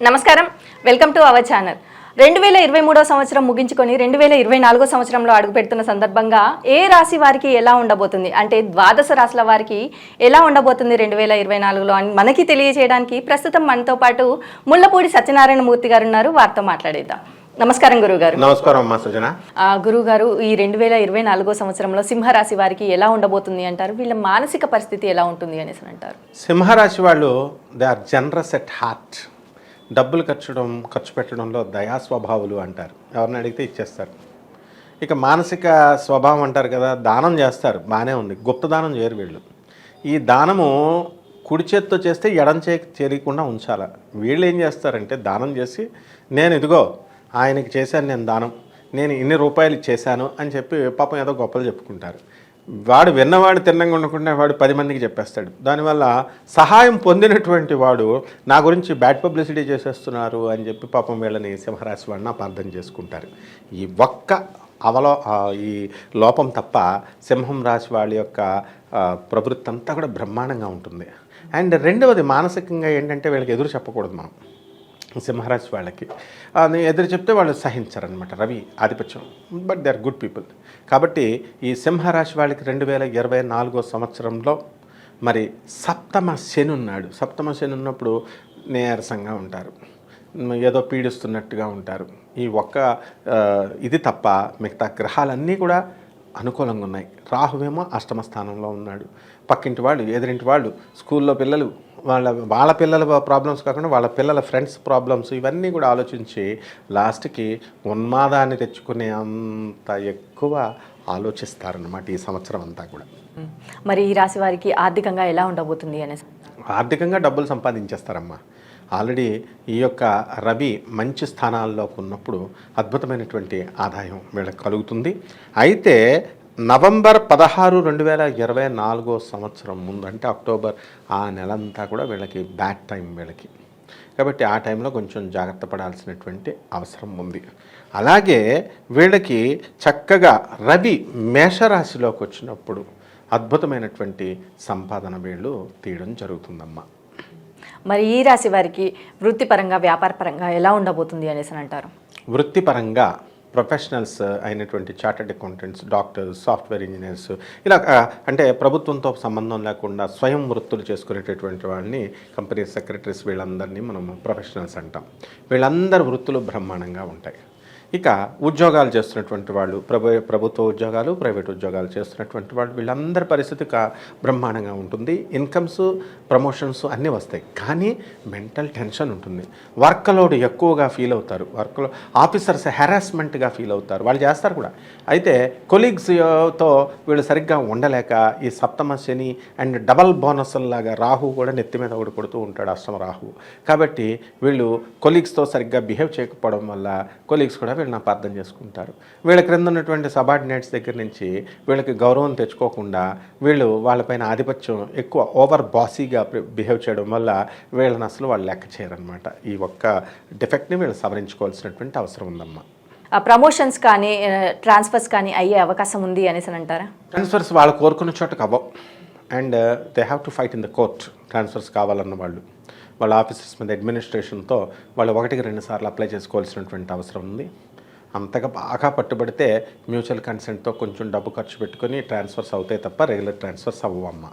నమస్కారం. Welcome to our channel రెండు వేల ఇరవై మూడో సంవత్సరం ముగించుకొని రెండు వేల ఇరవై నాలుగో సంవత్సరంలో అడుగుపెడుతున్న సందర్భంగా ఏ రాశి వారికి ఎలా ఉండబోతుంది? అంటే ద్వాదశ రాశుల వారికి ఎలా ఉండబోతుంది రెండు వేల ఇరవై నాలుగులో? అని మనకి తెలియజేయడానికి ప్రస్తుతం మనతో పాటు ముళ్ళపూడి సత్యనారాయణ మూర్తి గారు ఉన్నారు. వారితో మాట్లాడేద్దాం. నమస్కారం గురుగారు నమస్కారం అమ్మా సృజన ఆ, గురువు గారు ఈ రెండు వేల ఇరవై నాలుగో సంవత్సరంలో సింహరాశి వారికి ఎలా ఉండబోతుంది అంటారు? వీళ్ళ మానసిక పరిస్థితి ఎలా ఉంటుంది అనేసి అని అంటారు. సింహరాశి వాళ్ళు they are generous at heart డబ్బులు ఖర్చడం ఖర్చు పెట్టడంలో దయా స్వభావులు అంటారు. ఎవరిని అడిగితే ఇచ్చేస్తారు. ఇక మానసిక స్వభావం అంటారు కదా దానం చేస్తారు. బాగానే ఉంది. గుప్త దానం చేయరు వీళ్ళు. ఈ దానము కుడి చేత్తో చేస్తే ఎడం చే తెలియకుండా ఉంచాల? వీళ్ళు ఏం చేస్తారంటే దానం చేసి నేను ఇదిగో ఆయనకి చేశాను నేను దానం. నేను ఇన్ని రూపాయలు చేశాను అని చెప్పి పాపం ఏదో గొప్పలు చెప్పుకుంటారు. వాడు విన్నవాడు తిన్నంగా ఉండకుండా వాడు పది మందికి చెప్పేస్తాడు. దానివల్ల సహాయం పొందినటువంటి వాడు నా గురించి బ్యాడ్ పబ్లిసిటీ చేసేస్తున్నారు అని చెప్పి పాపం వీళ్ళని సింహరాశి వాడిని అపార్థం చేసుకుంటారు. ఈ ఒక్క అవలో ఈ లోపం తప్ప సింహం రాశి వాళ్ళ యొక్క ప్రవృత్తి అంతా కూడా బ్రహ్మాండంగా ఉంటుంది. అండ్ రెండవది మానసికంగా ఏంటంటే వీళ్ళకి ఎదురు చెప్పకూడదు మనం. సింహరాశి వాళ్ళకి. ఎదురు చెప్తే వాళ్ళు సహించరనమాట రవి ఆధిపత్యం. But they are good people కాబట్టి ఈ సింహరాశి వాళ్ళకి రెండు వేల ఇరవై నాలుగో సంవత్సరంలో మరి సప్తమ శని ఉన్నాడు. సప్తమ శని ఉన్నప్పుడు నీరసంగా ఉంటారు. ఏదో పీడిస్తున్నట్టుగా ఉంటారు. ఈ ఒక్క ఇది తప్ప మిగతా గ్రహాలన్నీ కూడా అనుకూలంగా ఉన్నాయి. రాహువేమో అష్టమ స్థానంలో ఉన్నాడు. పక్కింటి వాళ్ళు ఎదురింటి వాళ్ళు స్కూల్లో పిల్లలు వాళ్ళ వాళ్ళ పిల్లల ప్రాబ్లమ్స్ కాకుండా వాళ్ళ పిల్లల ఫ్రెండ్స్ ప్రాబ్లమ్స్ ఇవన్నీ కూడా ఆలోచించి లాస్ట్కి ఉన్మాదాన్ని తెచ్చుకునే అంత ఎక్కువ ఆలోచిస్తారన్నమాట ఈ సంవత్సరం అంతా కూడా. మరి ఈ రాశి వారికి ఆర్థికంగా ఎలా ఉండబోతుంది అనేసి? ఆర్థికంగా డబ్బులు సంపాదించేస్తారమ్మా. ఆల్రెడీ ఈ యొక్క రవి మంచి స్థానాల్లోకి ఉన్నప్పుడు అద్భుతమైనటువంటి ఆదాయం వీళ్ళకి కలుగుతుంది. అయితే నవంబర్ పదహారు రెండు వేల ఇరవై నాలుగో సంవత్సరం ముందు అంటే అక్టోబర్ ఆ నెలంతా కూడా వీళ్ళకి బ్యాడ్ టైం వీళ్ళకి. కాబట్టి ఆ టైంలో కొంచెం జాగ్రత్త పడాల్సినటువంటి అవసరం ఉంది. అలాగే వీళ్ళకి చక్కగా రవి మేషరాశిలోకి వచ్చినప్పుడు అద్భుతమైనటువంటి సంపాదన వీళ్ళు తీయడం జరుగుతుందమ్మా. మరి ఈ రాశి వారికి వృత్తిపరంగా వ్యాపారపరంగా ఎలా ఉండబోతుంది అనేసి అని అంటారు? వృత్తిపరంగా ప్రొఫెషనల్స్ అయినటువంటి chartered accountants doctors software engineers ఇలా అంటే ప్రభుత్వంతో సంబంధం లేకుండా స్వయం వృత్తులు చేసుకునేటటువంటి వాళ్ళని కంపెనీ సెక్రటరీస్ వీళ్ళందరినీ మనం ప్రొఫెషనల్స్ అంటాం. వీళ్ళందరి వృత్తులు బ్రహ్మాండంగా ఉంటాయి. ఇక ఉద్యోగాలు చేస్తున్నటువంటి వాళ్ళు ప్రభు ప్రభుత్వ ఉద్యోగాలు ప్రైవేట్ ఉద్యోగాలు చేస్తున్నటువంటి వాళ్ళు వీళ్ళందరి పరిస్థితి బ్రహ్మాండంగా ఉంటుంది. ఇన్కమ్స్ ప్రమోషన్స్ అన్నీ వస్తాయి. కానీ మెంటల్ టెన్షన్ ఉంటుంది. వర్క్లోడ్ ఎక్కువగా ఫీల్ అవుతారు. వర్క్లో ఆఫీసర్స్ హెరాస్మెంట్గా ఫీల్ అవుతారు. వాళ్ళు చేస్తారు కూడా. అయితే కొలీగ్స్తో వీళ్ళు సరిగ్గా ఉండలేక ఈ సప్తమ శని అండ్ డబల్ బోనస్లాగా రాహు కూడా నెత్తి మీద ఒకటి కొడుతూ ఉంటాడు అష్టమ రాహు కాబట్టి వీళ్ళు కొలీగ్స్తో సరిగ్గా బిహేవ్ చేయకపోవడం వల్ల కొలీగ్స్ కూడా వీళ్ళని అపార్థం చేసుకుంటారు. వీళ్ళ క్రింద ఉన్నటువంటి సబార్డినేట్స్ దగ్గర నుంచి వీళ్ళకి గౌరవం తెచ్చుకోకుండా వీళ్ళు వాళ్ళపైన ఆధిపత్యం ఎక్కువ ఓవర్ బాసీగా బిహేవ్ చేయడం వల్ల వీళ్ళని అసలు వాళ్ళు లెక్క చేయరనమాట ఈ ఒక్క డిఫెక్ట్ని వీళ్ళు సవరించుకోవాల్సినటువంటి అవసరం ఉందమ్మా. ప్రమోషన్స్ కానీ ట్రాన్స్ఫర్స్ కానీ అయ్యే అవకాశం ఉంది అనేసి అని అంటారా? ట్రాన్స్ఫర్స్ వాళ్ళు కోరుకున్న చోటకు అవ్వవు. And they have to fight in the court transfers కావాలన్న వాళ్ళు. వాళ్ళ ఆఫీసెస్ మీద అడ్మినిస్ట్రేషన్తో వాళ్ళు ఒకటికి రెండు సార్లు అప్లై చేసుకోవాల్సినటువంటి అవసరం ఉంది. అంతగా బాగా పట్టుబడితే మ్యూచువల్ కన్సెంట్తో కొంచెం డబ్బు ఖర్చు పెట్టుకొని ట్రాన్స్ఫర్స్ అవుతాయి తప్ప రెగ్యులర్ ట్రాన్స్ఫర్స్ అవ్వమ్మా.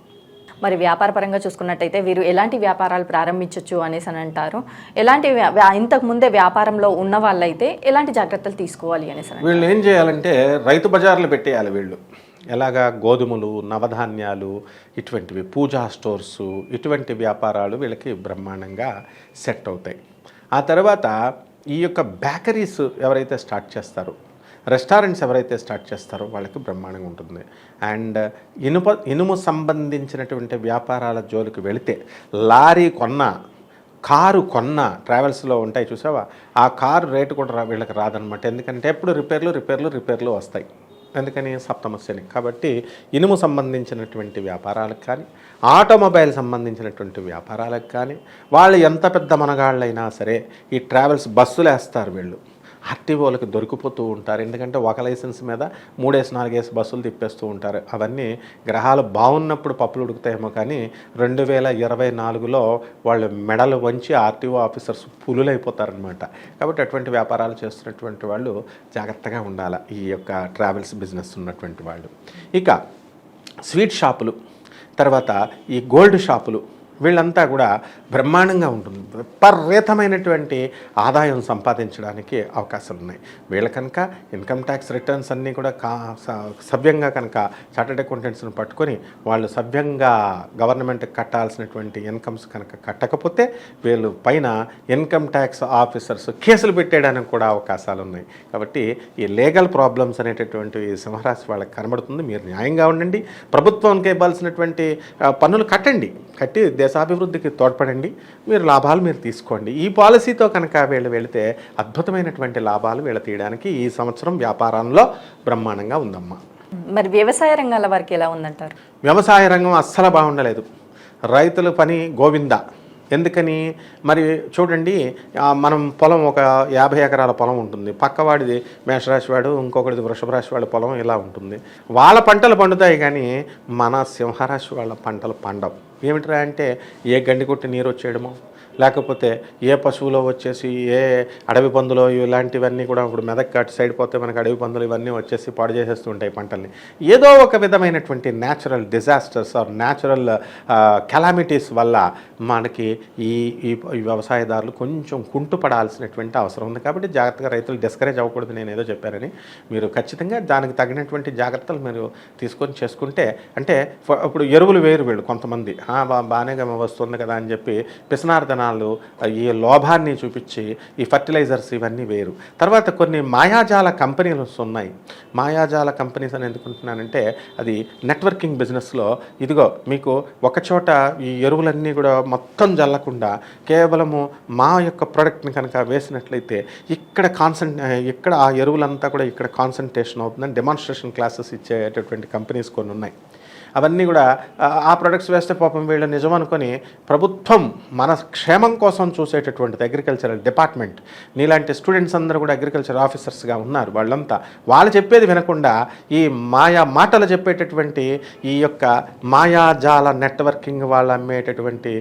మరి వ్యాపారపరంగా చూసుకున్నట్టయితే వీరు ఎలాంటి వ్యాపారాలు ప్రారంభించవచ్చు అనేసి అని అంటారు. ఎలాంటి ఇంతకు ముందే వ్యాపారంలో ఉన్న వాళ్ళైతే ఎలాంటి జాగ్రత్తలు తీసుకోవాలి అనేసి అని వీళ్ళు ఏం చేయాలంటే రైతు బజార్లు పెట్టేయాలి వీళ్ళు. ఎలాగా గోధుమలు నవధాన్యాలు ఇటువంటివి పూజా స్టోర్స్ ఇటువంటి వ్యాపారాలు వీళ్ళకి బ్రహ్మాండంగా సెట్ అవుతాయి. ఆ తర్వాత ఈ యొక్క బేకరీస్ ఎవరైతే స్టార్ట్ చేస్తారో రెస్టారెంట్స్ ఎవరైతే స్టార్ట్ చేస్తారో వాళ్ళకి బ్రహ్మాండంగా ఉంటుంది. అండ్ ఇనుప ఇనుము సంబంధించినటువంటి వ్యాపారాల జోలికి వెళితే లారీ కొన్న కారు కొన్న ట్రావెల్స్లో ఉంటాయి చూసావా? ఆ కారు రేటు కూడా వీళ్ళకి రాదనమాట ఎందుకంటే ఎప్పుడు రిపేర్లు రిపేర్లు రిపేర్లు వస్తాయి. అందుకని సప్తమస్యని కాబట్టి ఇనుము సంబంధించినటువంటి వ్యాపారాలకు కానీ ఆటోమొబైల్ సంబంధించినటువంటి వ్యాపారాలకు కానీ వాళ్ళు ఎంత పెద్ద మనగాళ్ళైనా సరే ఈ ట్రావెల్స్ బస్సులు వేస్తారు వీళ్ళు. ఆర్టీఓలకు దొరికిపోతూ ఉంటారు. ఎందుకంటే ఒక లైసెన్స్ మీద మూడేసి నాలుగేసి బస్సులు తిప్పేస్తూ ఉంటారు. అవన్నీ గ్రహాలు బాగున్నప్పుడు పప్పులు ఉడుకుతాయేమో కానీ రెండు వేల ఇరవై నాలుగులో వాళ్ళు మెడలు వంచి ఆర్టీఓ ఆఫీసర్స్ పులులైపోతారనమాట కాబట్టి అటువంటి వ్యాపారాలు చేస్తున్నటువంటి వాళ్ళు జాగ్రత్తగా ఉండాలి ఈ యొక్క ట్రావెల్స్ బిజినెస్ ఉన్నటువంటి వాళ్ళు. ఇక స్వీట్ షాపులు తర్వాత ఈ గోల్డ్ షాపులు వీళ్ళంతా కూడా బ్రహ్మాండంగా ఉంటుంది. విపరీతమైనటువంటి ఆదాయం సంపాదించడానికి అవకాశాలు ఉన్నాయి వీళ్ళ కనుక ఇన్కమ్ ట్యాక్స్ రిటర్న్స్ అన్నీ కూడా కా స- కనుక చార్టెడ్ అకౌంటెంట్స్ని పట్టుకొని వాళ్ళు సభ్యంగా గవర్నమెంట్ కట్టాల్సినటువంటి ఇన్కమ్స్ కనుక కట్టకపోతే వీళ్ళు పైన ఇన్కమ్ ట్యాక్స్ ఆఫీసర్స్ కేసులు పెట్టేయడానికి కూడా అవకాశాలు ఉన్నాయి కాబట్టి ఈ లీగల్ ప్రాబ్లమ్స్ అనేటటువంటి ఈ సింహరాశి వాళ్ళకి కనబడుతుంది. మీరు న్యాయంగా ఉండండి. ప్రభుత్వానికి ఇవ్వాల్సినటువంటి పన్నులు కట్టండి. కట్టి దేశాభివృద్ధికి తోడ్పడండి మీరు లాభాలు మీరు తీసుకోండి. ఈ పాలసీతో కనుక వీళ్ళు వెళితే అద్భుతమైనటువంటి లాభాలు వీళ్ళు తీయడానికి ఈ సంవత్సరం వ్యాపారంలో బ్రహ్మాండంగా ఉందమ్మా. మరి వ్యవసాయ రంగాల వారికి ఎలా ఉందంటారు? వ్యవసాయ రంగం అస్సలు బాగుండలేదు. రైతుల పని గోవింద. ఎందుకని? మరి చూడండి మనం పొలం ఒక యాభై ఎకరాల పొలం ఉంటుంది. పక్కవాడిది మేషరాశి వాడు ఇంకొకటిది వృషభ రాశి వాడి పొలం ఇలా ఉంటుంది. వాళ్ళ పంటలు పండుతాయి కానీ మన సింహరాశి వాళ్ళ పంటలు పండవు. ఏమిట్రా అంటే ఏ గండి కొట్టి నీరు వచ్చేయడమో? లేకపోతే ఏ పశువులో వచ్చేసి ఏ అడవి పందులో ఇలాంటివన్నీ కూడా ఇప్పుడు మెదక్ అటు సైడ్ పోతే మనకి అడవి పందులు ఇవన్నీ వచ్చేసి పాడు చేసేస్తూ ఉంటాయి పంటల్ని. ఏదో ఒక విధమైనటువంటి natural disasters or natural calamities వల్ల మనకి ఈ ఈ వ్యవసాయదారులు కొంచెం కుంటుపడాల్సినటువంటి అవసరం ఉంది. కాబట్టి జాగ్రత్తగా రైతులు డిస్కరేజ్ అవ్వకూడదు నేను ఏదో చెప్పారని. మీరు ఖచ్చితంగా దానికి తగినటువంటి జాగ్రత్తలు మీరు తీసుకొని చేసుకుంటే అంటే ఇప్పుడు ఎరువులు వేరు వీళ్ళు కొంతమంది. బాగానే వస్తుంది కదా అని చెప్పి విత్తనాలు ఈ లోభాన్ని చూపించి ఈ ఫర్టిలైజర్స్ ఇవన్నీ వేరు. తర్వాత కొన్ని మాయాజాల కంపెనీలు ఉన్నాయి. మాయాజాల కంపెనీస్ అని ఎందుకుంటున్నానంటే అది నెట్వర్కింగ్ బిజినెస్లో ఇదిగో మీకు ఒక చోట ఈ ఎరువులన్నీ కూడా మొత్తం జల్లకుండా కేవలము మా యొక్క ప్రోడక్ట్ని కనుక వేసినట్లయితే ఇక్కడ కాన్సన్ ఇక్కడ ఆ ఎరువులంతా కూడా ఇక్కడ కాన్సన్ట్రేషన్ అవుతుందని డెమాన్స్ట్రేషన్ క్లాసెస్ ఇచ్చేటటువంటి కంపెనీస్ కొన్ని ఉన్నాయి. అవన్నీ కూడా ఆ, ప్రొడక్ట్స్ వేస్తే పాపం వీళ్ళు నిజం అనుకొని ప్రభుత్వం మన క్షేమం కోసం చూసేటటువంటిది అగ్రికల్చరల్ డిపార్ట్మెంట్ నీలాంటి స్టూడెంట్స్ అందరూ కూడా అగ్రికల్చర్ ఆఫీసర్స్గా ఉన్నారు. వాళ్ళంతా వాళ్ళు చెప్పేది వినకుండా ఈ మాయా మాటలు చెప్పేటటువంటి ఈ యొక్క మాయాజాల నెట్వర్కింగ్ వాళ్ళు అమ్మేటటువంటి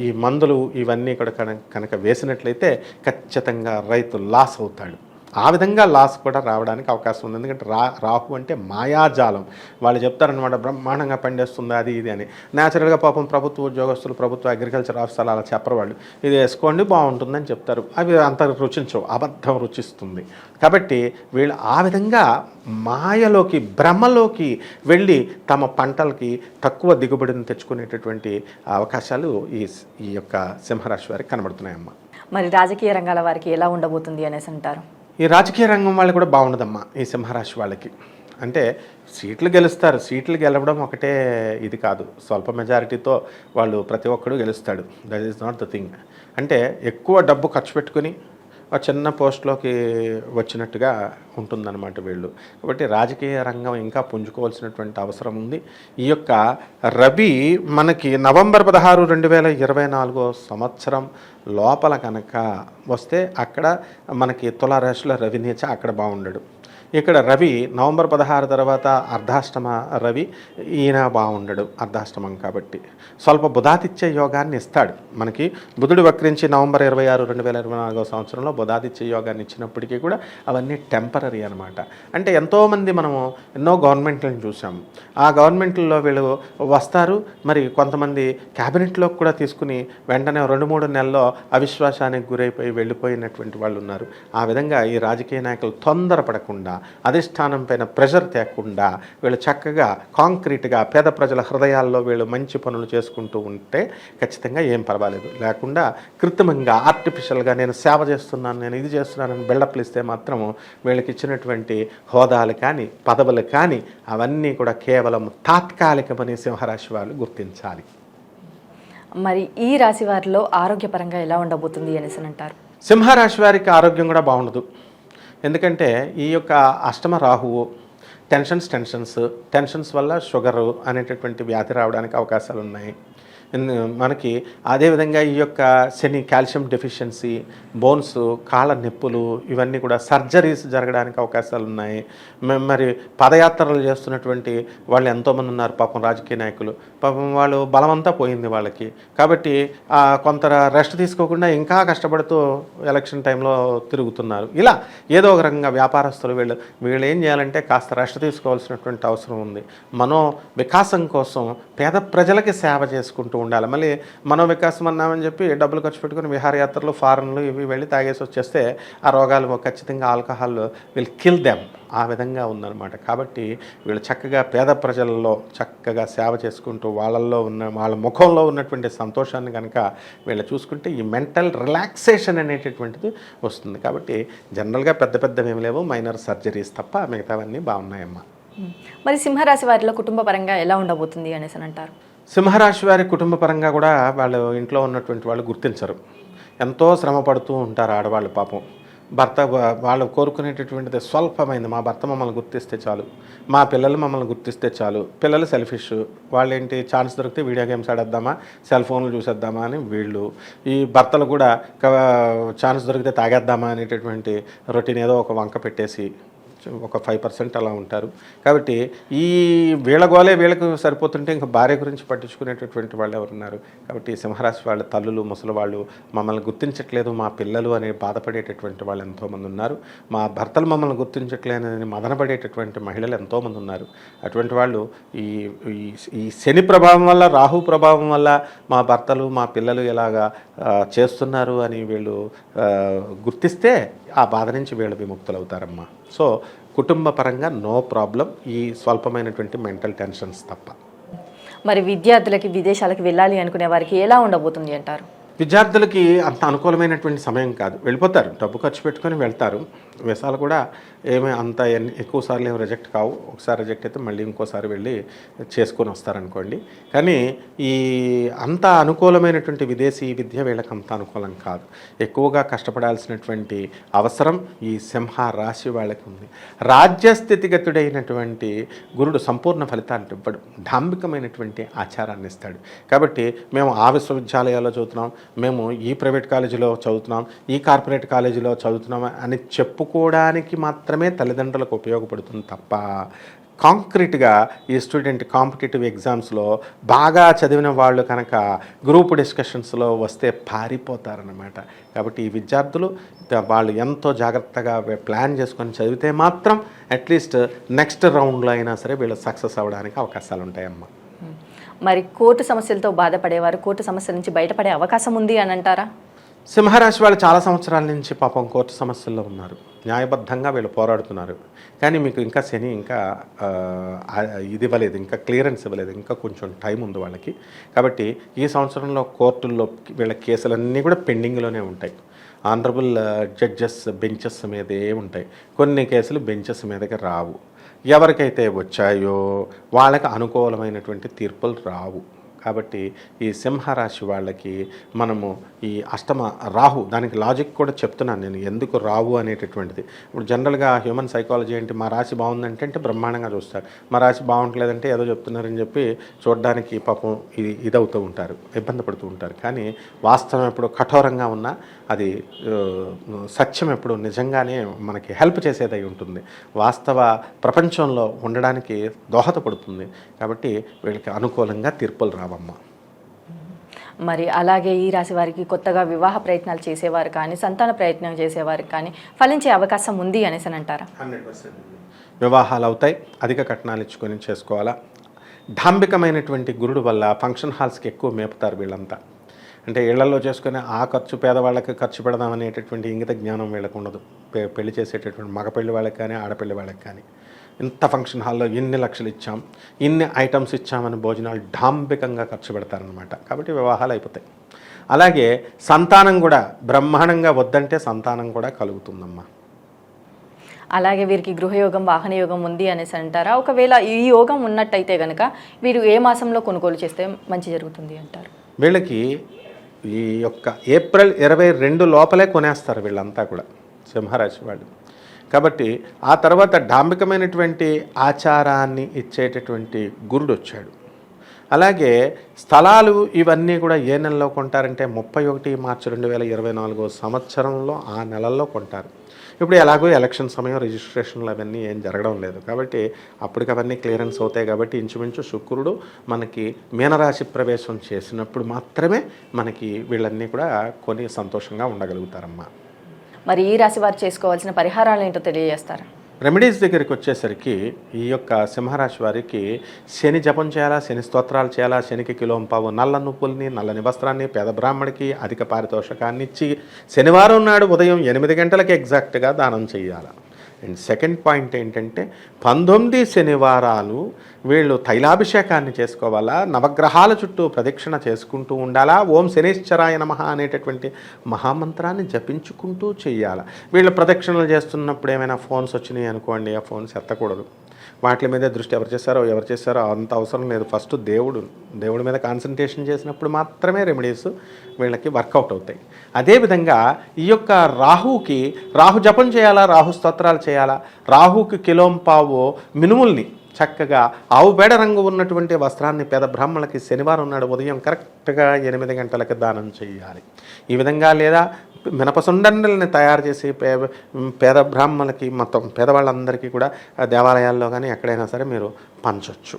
ఈ మందులు ఇవన్నీ కూడా కనుక వేసినట్లయితే ఖచ్చితంగా రైతు లాస్ అవుతాడు. ఆ విధంగా లాస్ కూడా రావడానికి అవకాశం ఉంది. ఎందుకంటే రా రాహు అంటే మాయాజాలం. వాళ్ళు చెప్తారనమాట బ్రహ్మాండంగా పండేస్తుంది అది ఇది అని. న్యాచురల్గా పాపం ప్రభుత్వ ఉద్యోగస్తులు ప్రభుత్వ అగ్రికల్చర్ ఆఫీసర్లు అలా చెప్పరు వాళ్ళు. ఇది వేసుకోండి బాగుంటుందని చెప్తారు. అవి అంత రుచించవు అబద్ధం రుచిస్తుంది. కాబట్టి వీళ్ళు ఆ విధంగా మాయలోకి భ్రమలోకి వెళ్ళి తమ పంటలకి తక్కువ దిగుబడిని తెచ్చుకునేటటువంటి అవకాశాలు ఈ ఈ యొక్క సింహరాశి వారికి కనబడుతున్నాయమ్మా. మరి రాజకీయ రంగాల వారికి ఎలా ఉండబోతుంది అనేసి అంటారు? ఈ రాజకీయ రంగం వాళ్ళు కూడా బాగుండదమ్మా ఈ సింహరాశి వాళ్ళకి. అంటే సీట్లు గెలుస్తారు సీట్లు గెలవడం ఒకటే ఇది కాదు. స్వల్ప మెజారిటీతో వాళ్ళు ప్రతి ఒక్కడు గెలుస్తాడు. That is not the thing అంటే ఎక్కువ డబ్బు ఖర్చు పెట్టుకుని ఒక చిన్న పోస్ట్లోకి వచ్చినట్టుగా ఉంటుందన్నమాట వీళ్ళు. కాబట్టి రాజకీయ రంగం ఇంకా పుంజుకోవాల్సినటువంటి అవసరం ఉంది. ఈ యొక్క రవి మనకి నవంబర్ పదహారు రెండు వేల ఇరవై నాలుగో సంవత్సరం లోపల కనుక వస్తే అక్కడ మనకి తులారాశిలో రవి నీచ అక్కడ బాగుండడు. ఇక్కడ రవి నవంబర్ పదహారు తర్వాత అర్ధాష్టమ రవి ఈయన బాగుండడు అర్ధాష్టమం కాబట్టి. స్వల్ప బుధాతిత్య యోగాన్ని ఇస్తాడు. మనకి బుధుడు వక్రించి నవంబర్ ఇరవై ఆరు రెండు వేల ఇరవై నాలుగో సంవత్సరంలో బుధాతిత్య యోగాన్ని ఇచ్చినప్పటికీ కూడా అవన్నీ టెంపరీ అనమాట అంటే ఎంతోమంది మనము ఎన్నో గవర్నమెంట్లను చూసాము ఆ గవర్నమెంట్లో వీళ్ళు వస్తారు. మరి కొంతమంది క్యాబినెట్లోకి కూడా తీసుకుని వెంటనే రెండు మూడు నెలల్లో అవిశ్వాసానికి గురైపోయి వెళ్ళిపోయినటువంటి వాళ్ళు ఉన్నారు. ఆ విధంగా ఈ రాజకీయ నాయకులు తొందరపడకుండా అధిష్టానం పైన ప్రెషర్ తేకుండా వీళ్ళు చక్కగా కాంక్రీట్గా పేద ప్రజల హృదయాల్లో వీళ్ళు మంచి పనులు చేసుకుంటూ ఉంటే ఖచ్చితంగా ఏం పర్వాలేదు. లేకుండా కృత్రిమంగా ఆర్టిఫిషియల్గా నేను సేవ చేస్తున్నాను నేను ఇది చేస్తున్నానని బిల్డప్లు ఇస్తే మాత్రము వీళ్ళకి ఇచ్చినటువంటి హోదాలు కానీ పదవులు కానీ అవన్నీ కూడా కేవలం తాత్కాలికమని సింహరాశి వాళ్ళు గుర్తించాలి. మరి ఈ రాశి వారిలో ఆరోగ్యపరంగా ఎలా ఉండబోతుంది అనేసి అని అంటారు సింహరాశి వారికి ఆరోగ్యం కూడా బాగుండదు. ఎందుకంటే ఈ యొక్క అష్టమ రాహువు టెన్షన్స్ టెన్షన్స్ టెన్షన్స్ వల్ల షుగరు అనేటటువంటి వ్యాధి రావడానికి అవకాశాలు ఉన్నాయి మనకి అదేవిధంగా ఈ యొక్క శని కాల్షియం డెఫిషియన్సీ బోన్స్ కాళ్ళ నొప్పులు ఇవన్నీ కూడా సర్జరీస్ జరగడానికి అవకాశాలు ఉన్నాయి. మరి పదయాత్రలు చేస్తున్నటువంటి వాళ్ళు ఎంతోమంది ఉన్నారు పాపం రాజకీయ నాయకులు. పాపం వాళ్ళు బలమంతా పోయింది వాళ్ళకి. కాబట్టి కొంత రెస్ట్ తీసుకోకుండా ఇంకా కష్టపడుతూ ఎలక్షన్ టైంలో తిరుగుతున్నారు. ఇలా ఏదో ఒక రకంగా వ్యాపారస్తులు వీళ్ళు వీళ్ళు ఏం చేయాలంటే కాస్త రెస్ట్ తీసుకోవాల్సినటువంటి అవసరం ఉంది. మనో వికాసం కోసం పేద ప్రజలకి సేవ చేసుకుంటూ ఉండాలి. మళ్ళీ మనోవికాసం అన్నామని చెప్పి డబ్బులు ఖర్చు పెట్టుకుని విహారయాత్రలు ఫారెన్లు ఇవి వెళ్ళి తాగేసి వచ్చేస్తే ఆ రోగాలు ఖచ్చితంగా ఆల్కహాల్ విల్ కిల్ దెమ్ ఆ విధంగా ఉందన్నమాట. కాబట్టి వీళ్ళు చక్కగా పేద ప్రజల్లో చక్కగా సేవ చేసుకుంటూ వాళ్ళల్లో ఉన్న వాళ్ళ ముఖంలో ఉన్నటువంటి సంతోషాన్ని కనుక వీళ్ళు చూసుకుంటే ఈ మెంటల్ రిలాక్సేషన్ అనేటటువంటిది వస్తుంది. కాబట్టి జనరల్గా పెద్ద పెద్దవి ఏమి లేవు. మైనర్ సర్జరీస్ తప్ప మిగతావన్నీ బాగున్నాయమ్మా. మరి సింహరాశి వారిలో కుటుంబ పరంగా ఎలా ఉండబోతుంది అనేసి అని అంటారు? సింహరాశి వారి కుటుంబ పరంగా కూడా వాళ్ళు ఇంట్లో ఉన్నటువంటి వాళ్ళు గుర్తించరు. ఎంతో శ్రమ పడుతూ ఉంటారు ఆడవాళ్ళు పాపం. భర్త వాళ్ళు కోరుకునేటటువంటిది స్వల్పమైంది. మా భర్త మమ్మల్ని గుర్తిస్తే చాలు. మా పిల్లలు మమ్మల్ని గుర్తిస్తే చాలు. పిల్లలు సెల్ఫిష్ వాళ్ళు ఏంటి ఛాన్స్ దొరికితే వీడియో గేమ్స్ ఆడేద్దామా సెల్ ఫోన్లు చూసేద్దామా అని వీళ్ళు. ఈ భర్తలు కూడా ఛాన్స్ దొరికితే తాగేద్దామా అనేటటువంటి రొటీన్ ఏదో ఒక వంక పెట్టేసి ఒక ఫైవ్ పర్సెంట్ అలా ఉంటారు. కాబట్టి ఈ వీళ్ళ గోలే వీళ్ళకు సరిపోతుంటే ఇంకా భార్య గురించి పట్టించుకునేటటువంటి వాళ్ళు ఎవరున్నారు? కాబట్టి సింహరాశి వాళ్ళ తల్లులు ముసలి వాళ్ళు మమ్మల్ని గుర్తించట్లేదు మా పిల్లలు అనే బాధపడేటటువంటి వాళ్ళు ఎంతోమంది ఉన్నారు. మా భర్తలు మమ్మల్ని గుర్తించట్లేదని మదనపడేటటువంటి మహిళలు ఎంతోమంది ఉన్నారు. అటువంటి వాళ్ళు ఈ ఈ- ఈ శని ప్రభావం వల్ల రాహు ప్రభావం వల్ల మా భర్తలు మా పిల్లలు ఎలాగా చేస్తున్నారు అని వీళ్ళు గుర్తిస్తే ఆ బాధ నుంచి వీళ్ళు విముక్తులవుతారమ్మా. సో కుటుంబ పరంగా నో ప్రాబ్లం ఈ స్వల్పమైనటువంటి మెంటల్ టెన్షన్స్ తప్ప. మరి విద్యార్థులకి విదేశాలకు వెళ్ళాలి అనుకునే వారికి ఎలా ఉండబోతుంది అంటారు? విద్యార్థులకి అంత అనుకూలమైనటువంటి సమయం కాదు. వెళ్ళిపోతారు డబ్బు ఖర్చు పెట్టుకొని వెళ్తారు. వీసాలు కూడా ఏమీ అంత ఎక్కువ సార్లు ఏమి రిజెక్ట్ కావు. ఒకసారి రిజెక్ట్ అయితే మళ్ళీ ఇంకోసారి వెళ్ళి చేసుకొని వస్తారనుకోండి. కానీ ఈ అంత అనుకూలమైనటువంటి విదేశీ విద్య వీళ్ళకి అంత అనుకూలం కాదు. ఎక్కువగా కష్టపడాల్సినటువంటి అవసరం ఈ సింహ రాశి వాళ్ళకి ఉంది. రాజ్యస్థితిగతుడైనటువంటి గురుడు సంపూర్ణ ఫలితాలు ఇవ్వడు. డాంబికమైనటువంటి ఆచారాన్ని ఇస్తాడు. కాబట్టి మేము ఆ విశ్వవిద్యాలయాల్లో చదువుతున్నాం. మేము ఈ ప్రైవేట్ కాలేజీలో చదువుతున్నాం. ఈ కార్పొరేట్ కాలేజీలో చదువుతున్నాం అని చెప్పు చెప్పుకోవడానికి మాత్రమే తల్లిదండ్రులకు ఉపయోగపడుతుంది తప్ప కాంక్రీట్గా ఈ స్టూడెంట్ కాంపిటేటివ్ ఎగ్జామ్స్లో బాగా చదివిన వాళ్ళు కనుక గ్రూప్ డిస్కషన్స్లో వస్తే పారిపోతారనమాట కాబట్టి ఈ విద్యార్థులు వాళ్ళు ఎంతో జాగ్రత్తగా ప్లాన్ చేసుకొని చదివితే మాత్రం అట్లీస్ట్ నెక్స్ట్ రౌండ్లో అయినా సరే వీళ్ళు సక్సెస్ అవ్వడానికి అవకాశాలు ఉంటాయమ్మా మరి కోర్టు సమస్యలతో బాధపడేవారు కోర్టు సమస్యల నుంచి బయటపడే అవకాశం ఉంది అని అంటారా సింహరాశి వాళ్ళు చాలా సంవత్సరాల నుంచి పాపం కోర్టు సమస్యల్లో ఉన్నారు. న్యాయబద్ధంగా వీళ్ళు పోరాడుతున్నారు. కానీ మీకు ఇంకా శని ఇంకా ఇది ఇవ్వలేదు ఇంకా క్లియరెన్స్ ఇవ్వలేదు ఇంకా కొంచెం టైం ఉంది వాళ్ళకి. కాబట్టి ఈ సంవత్సరంలో కోర్టుల్లో వీళ్ళ కేసులన్నీ కూడా పెండింగ్లోనే ఉంటాయి. ఆనరబుల్ జడ్జెస్ బెంచెస్ మీదే ఉంటాయి. కొన్ని కేసులు బెంచెస్ మీదకి రావు. ఎవరికైతే వచ్చాయో వాళ్ళకి అనుకూలమైనటువంటి తీర్పులు రావు. కాబట్టి ఈ సింహరాశి వాళ్ళకి మనము ఈ అష్టమ రాహు దానికి లాజిక్ కూడా చెప్తున్నాను నేను ఎందుకు రావు అనేటటువంటిది. ఇప్పుడు జనరల్గా హ్యూమన్ సైకాలజీ ఏంటి మా రాశి బాగుందంటే అంటే బ్రహ్మాండంగా చూస్తారు. మా రాశి బాగుంటలేదంటే ఏదో చెప్తున్నారని చెప్పి చూడడానికి పాపం ఇది ఇదవుతూ ఉంటారు ఇబ్బంది పడుతూ ఉంటారు. కానీ వాస్తవం ఎప్పుడు కఠోరంగా ఉన్నా అది సత్యం ఎప్పుడు నిజంగానే మనకి హెల్ప్ చేసేదై ఉంటుంది. వాస్తవ ప్రపంచంలో ఉండడానికి దోహదపడుతుంది. కాబట్టి వీళ్ళకి అనుకూలంగా తీర్పులు రావమ్మా మరి అలాగే ఈ రాశి వారికి కొత్తగా వివాహ ప్రయత్నాలు చేసేవారు కానీ సంతాన ప్రయత్నం చేసేవారు కానీ ఫలించే అవకాశం ఉంది అనేసి అని అంటారా? వివాహాలు అవుతాయి అధిక కట్నాలు ఇచ్చుకొని చేసుకోవాలా? డాంబికమైనటువంటి గురుడు వల్ల ఫంక్షన్ హాల్స్కి ఎక్కువ మేపుతారు వీళ్ళంతా. అంటే ఇళ్ళలో చేసుకునే ఆ ఖర్చు పేదవాళ్ళకి ఖర్చు పెడదాం అనేటటువంటి ఇంగిత జ్ఞానం వీళ్ళకు ఉండదు. పెళ్ళి చేసేటటువంటి మగ పెళ్ళి వాళ్ళకి కానీ ఆడపెళ్ళి వాళ్ళకి కానీ. ఇంత ఫంక్షన్ హాల్లో ఇన్ని లక్షలు ఇచ్చాం ఇన్ని ఐటమ్స్ ఇచ్చామని భోజనాలు డాంబికంగా ఖర్చు పెడతారనమాట కాబట్టి వివాహాలు అయిపోతాయి. అలాగే సంతానం కూడా బ్రహ్మాండంగా వద్దంటే సంతానం కూడా కలుగుతుందమ్మా. అలాగే వీరికి గృహయోగం వాహన యోగం ఉంది అనేసి అంటారా? ఒకవేళ ఈ యోగం ఉన్నట్టయితే కనుక వీరు ఏ మాసంలో కొనుగోలు చేస్తే మంచి జరుగుతుంది అంటారు? వీళ్ళకి ఈ యొక్క ఏప్రిల్ ఇరవై రెండు లోపలే కొనేస్తారు వీళ్ళంతా కూడా సింహరాశి వాళ్ళు. కాబట్టి ఆ తర్వాత డాంబికమైనటువంటి ఆచారాన్ని ఇచ్చేటటువంటి గురుడు వచ్చాడు. అలాగే స్థలాలు ఇవన్నీ కూడా ఏ నెలలో కొంటారంటే ముప్పై ఒకటి మార్చి రెండు వేల ఇరవై నాలుగో సంవత్సరంలో ఆ నెలల్లో కొంటారు. ఇప్పుడు ఎలాగో ఎలక్షన్ సమయం రిజిస్ట్రేషన్లు అవన్నీ ఏం జరగడం లేదు. కాబట్టి అప్పటికి అవన్నీ క్లియరెన్స్ అవుతాయి కాబట్టి ఇంచుమించు శుక్రుడు మనకి మీనరాశి ప్రవేశం చేసినప్పుడు మాత్రమే మనకి వీళ్ళన్నీ కూడా కొని సంతోషంగా ఉండగలుగుతారమ్మా. మరి ఈ రాశి వారు చేసుకోవాల్సిన పరిహారాలు ఏంటో తెలియజేస్తారు? రెమెడీస్ దగ్గరికి వచ్చేసరికి ఈ యొక్క సింహరాశి వారికి శని జపం చేయాలా శని స్తోత్రాలు చేయాలా శనికి కిలోంపావు నల్ల నువ్వుల్ని నల్లని వస్త్రాన్ని పేద బ్రాహ్మడికి అధిక పారితోషకాన్ని ఇచ్చి శనివారం నాడు ఉదయం ఎనిమిది గంటలకి ఎగ్జాక్ట్గా దానం చేయాలి. అండ్ సెకండ్ పాయింట్ ఏంటంటే పంతొమ్మిది శనివారాలు వీళ్ళు తైలాభిషేకాన్ని చేసుకోవాలా? నవగ్రహాల చుట్టూ ప్రదక్షిణ చేసుకుంటూ ఉండాలా? ఓం శనేశ్వరాయ నమ అనేటటువంటి మహామంత్రాన్ని జపించుకుంటూ చేయాలి వీళ్ళు ప్రదక్షిణలు చేస్తున్నప్పుడు ఏమైనా ఫోన్స్ వచ్చినాయి అనుకోండి ఆ ఫోన్స్ ఎత్తకూడదు. వాటి మీద దృష్టి ఎవరు చేస్తారో ఎవరు చేస్తారో అంత అవసరం లేదు. ఫస్ట్ దేవుడు దేవుడి మీద కాన్సన్ట్రేషన్ చేసినప్పుడు మాత్రమే రెమెడీస్ వీళ్ళకి వర్కౌట్ అవుతాయి. అదేవిధంగా ఈ యొక్క రాహుకి రాహు జపం చేయాలా రాహు స్తోత్రాలు చేయాలా? రాహుకి కిలోంపావు మినుముల్ని చక్కగా ఆవు బేడ రంగు ఉన్నటువంటి వస్త్రాన్ని పేద బ్రాహ్మణులకి శనివారం నాడు ఉదయం కరెక్ట్గా ఎనిమిది గంటలకు దానం చేయాలి. ఈ విధంగా లేదా మినపసుండల్ని తయారు చేసి పే పేద బ్రాహ్మణులకి మొత్తం పేదవాళ్ళందరికీ కూడా దేవాలయాల్లో కానీ ఎక్కడైనా సరే మీరు పంచవచ్చు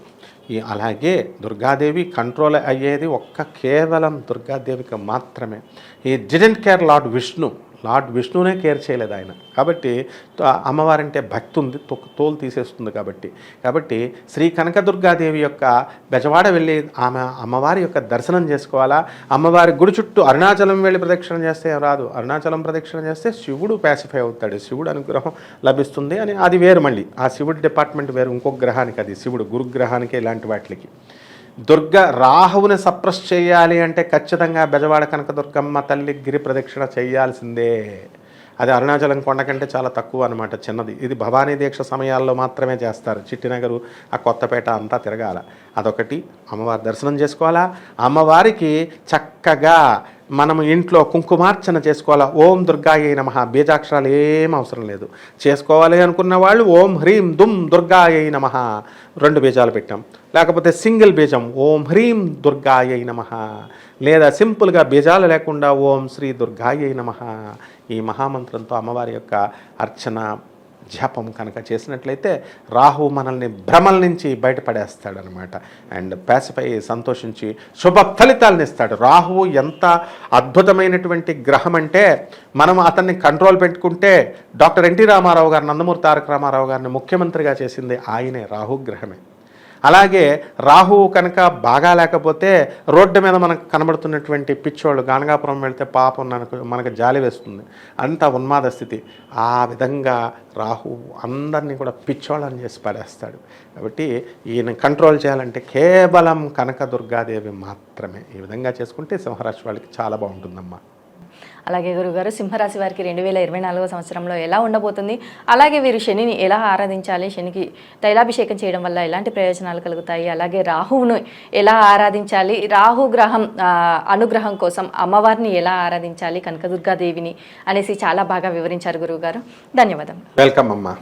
ఈ అలాగే దుర్గాదేవి కంట్రోల్ అయ్యేది ఒక్క కేవలం దుర్గాదేవికి మాత్రమే. ఈ didn't care Lord Vishnu Lord విష్ణునే care చేయలేదు ఆయన. కాబట్టి అమ్మవారంటే భక్తి ఉంది తోలు తీసేస్తుంది కాబట్టి. కాబట్టి శ్రీ కనకదుర్గాదేవి యొక్క బెజవాడ వెళ్ళి ఆమె అమ్మవారి యొక్క దర్శనం చేసుకోవాలా? అమ్మవారి గుడి చుట్టూ అరుణాచలం వెళ్ళి ప్రదక్షిణ చేస్తే రాదు? అరుణాచలం ప్రదక్షిణ చేస్తే శివుడు ప్యాసిఫై అవుతాడు. శివుడు అనుగ్రహం లభిస్తుంది అని అది వేరు మళ్ళీ. ఆ శివుడి డిపార్ట్మెంట్ వేరు ఇంకొక గ్రహానికి అది. శివుడు గురుగ్రహానికి ఇలాంటి వాటికి. దుర్గ రాహువుని సప్రెస్ చేయాలి అంటే ఖచ్చితంగా బెజవాడ కనక దుర్గమ్మ తల్లి గిరి ప్రదక్షిణ చేయాల్సిందే. అది అరుణాచలం కొండ కంటే చాలా తక్కువ అనమాట చిన్నది. ఇది భవానీ దీక్ష సమయాల్లో మాత్రమే చేస్తారు. చిట్టినగరు ఆ కొత్తపేట అంతా తిరగాల. అదొకటి. అమ్మవారి దర్శనం చేసుకోవాలా? అమ్మవారికి చక్కగా మనం ఇంట్లో కుంకుమార్చన చేసుకోవాలా? ఓం దుర్గాయ నమ. బీజాక్షరాలు ఏం అవసరం లేదు. చేసుకోవాలి అనుకున్న వాళ్ళు ఓం హ్రీం దుమ్ దుర్గాయ నమ. రెండు బీజాలు పెట్టాం. లేకపోతే సింగిల్ బీజం ఓం హ్రీం దుర్గాయ నమ. లేదా సింపుల్గా బీజాలు లేకుండా ఓం శ్రీ దుర్గాయ నమ. ఈ మహామంత్రంతో అమ్మవారి యొక్క అర్చన జపం కనుక చేసినట్లయితే రాహు మనల్ని భ్రమల నుంచి బయటపడేస్తాడనమాట. అండ్ పేసపై సంతోషించి శుభ ఫలితాలను ఇస్తాడు. రాహువు ఎంత అద్భుతమైనటువంటి గ్రహం అంటే మనం అతన్ని కంట్రోల్ పెట్టుకుంటే డాక్టర్ ఎన్టీ రామారావు గారు నందమూరి తారక రామారావు గారిని ముఖ్యమంత్రిగా చేసింది ఆయనే రాహు గ్రహమే అలాగే రాహువు కనుక బాగా లేకపోతే రోడ్డు మీద మనకు కనబడుతున్నటువంటి పిచ్చోళ్ళు గానగాపురం వెళ్తే పాపం మనకు మనకు జాలి వేస్తుంది. అంత ఉన్మాద స్థితి. ఆ విధంగా రాహువు అందరినీ కూడా పిచ్చోళ్ళని చేసి పడేస్తాడు. కాబట్టి ఈయన కంట్రోల్ చేయాలంటే కేవలం కనక దుర్గాదేవి మాత్రమే. ఈ విధంగా చేసుకుంటే సింహరాశి వాళ్ళకి చాలా బాగుంటుందమ్మా. అలాగే గురుగారు సింహరాశి వారికి రెండు వేల ఇరవై నాలుగో సంవత్సరంలో ఎలా ఉండబోతుంది? అలాగే వీరు శనిని ఎలా ఆరాధించాలి? శనికి తైలాభిషేకం చేయడం వల్ల ఎలాంటి ప్రయోజనాలు కలుగుతాయి? అలాగే రాహువును ఎలా ఆరాధించాలి? రాహు గ్రహం ఆ, అనుగ్రహం కోసం అమ్మవారిని ఎలా ఆరాధించాలి? కనకదుర్గాదేవిని అనేసి చాలా బాగా వివరించారు గురువుగారు ధన్యవాదం వెల్కమ్ అమ్మా.